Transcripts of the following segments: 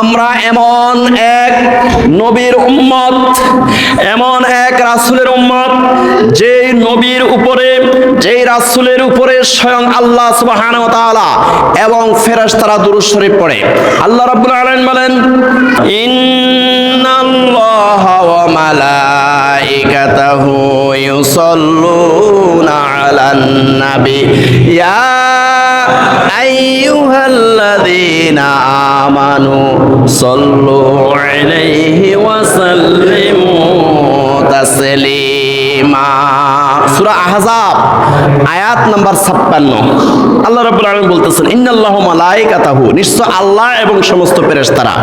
আমরা এমন এক নবীর উম্মত, এমন এক রাসূলের উম্মত, যেই নবীর উপরে, যেই রাসূলের উপরে স্বয়ং আল্লাহ সুবহানাহু ওয়া তাআলা এবং ফেরেশতারা দুরূদ শরীফ পড়ে। আল্লাহ রাব্বুল বলেন, ইন্নাল্লাহা ওয়া মালাইকাতাহু ইউসাল্লুনা আলান নাবি ইয়া আমানু সাল্লু আলাইহি ওয়া সাল্লিমু তাসলিমা। সূরা আহজাব, আয়াত নাম্বার 56 আল্লাহ রাব্বুল আলামিন বলতেছেন, ইন্নাল্লাহু মালাইকাতাহু নিশ্চয় আল্লাহ এবং সমস্ত ফেরেশতারা।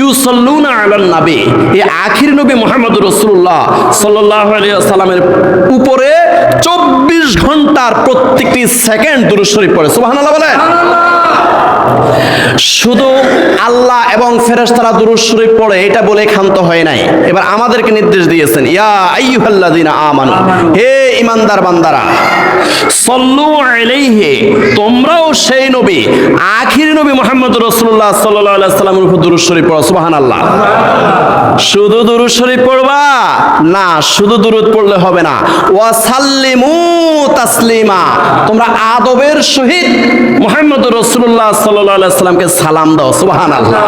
ইউসাল্লুনা আলান নবী এই আখির নবী মুহাম্মদুর রাসূলুল্লাহ সাল্লাল্লাহু আলাইহি ওয়াসাল্লামের উপরে 24 ঘণ্টার প্রত্যেকটি সেকেন্ড দুরূদ শরীফ পড়ে। সুবহানাল্লাহ বলেন। শুধু আল্লাহ এবং ফেরেশতারা দুরুদ শরীফ পড়ে এটা বলে ক্ষান্ত হয় নাই। এবার আমাদেরকে নির্দেশ দিয়েছেন, ইয়া আইয়ুহাল্লাযিনা আমানু হে ইমানদার বান্দারা সল্লু আলাইহি, তোমরাও সেই নবী। আখির নবী মুহাম্মদ আলাইহি সাল্লামের উপর দুরূদ শরীফ পড়ো, সুবহানাল্লাহ। শুধু দুরূদ শরীফ পড়বা? না, শুধু দুরূদ পড়লে হবে না। তাসলিমা, তোমরা আদবের সহিত মুহাম্মদ আলাইহি সাল্লামকে সালাম দাও, সুবহানাল্লাহ।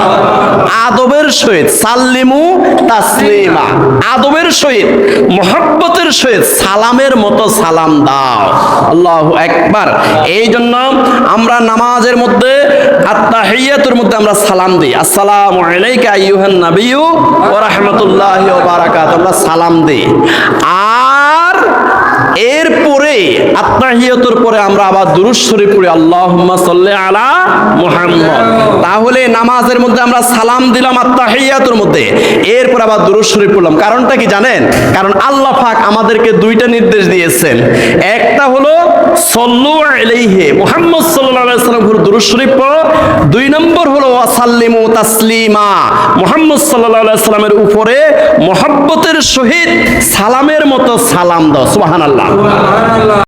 আদবের সহিত সাল্লিমু তাসলিমা, আদবের সহিত মহব্বতের সহিত সালামের মতো সালাম দাও। আল্লাহ একবার। এই জন্য আমরা নামাজের মধ্যে, আত্তাহিয়াতুর মধ্যে আমরা সালাম দিই। আসসালামু আলাইকা আইয়ুহান নাবিয়্যু ওয়া রাহমাতুল্লাহি ওয়া বারাকাতুহু। আমরা সালাম দিই। আর এরপরে আত্মাহিয়তর পরে আমরা আবার দুরুদ শরীফ পড়ি, আল্লাহুম্মা আলা মুহাম্মদ। তাহলে নামাজের মধ্যে আমরা সালাম দিলাম আত্মাহিয়াতুর মধ্যে, এরপর আবার দুরুদ শরীফ পড়লাম। কারণটা কি জানেন? কারণ আল্লাহ পাক আমাদেরকে দুইটা নির্দেশ দিয়েছেন। একটা হলো, সল্লু আলাইহি, মুহাম্মদ সাল্লাল্লাহু আলাইহি সাল্লাম দুরুদ শরীফ পড়ো। দুই নম্বর হলো, ওয়াসাল্লিমু তাসলিমা। মোহাম্মদ সাল্লামের উপরে মহব্বতের সহিত সালামের মতো সালাম দাও সুবহানাল্লাহ।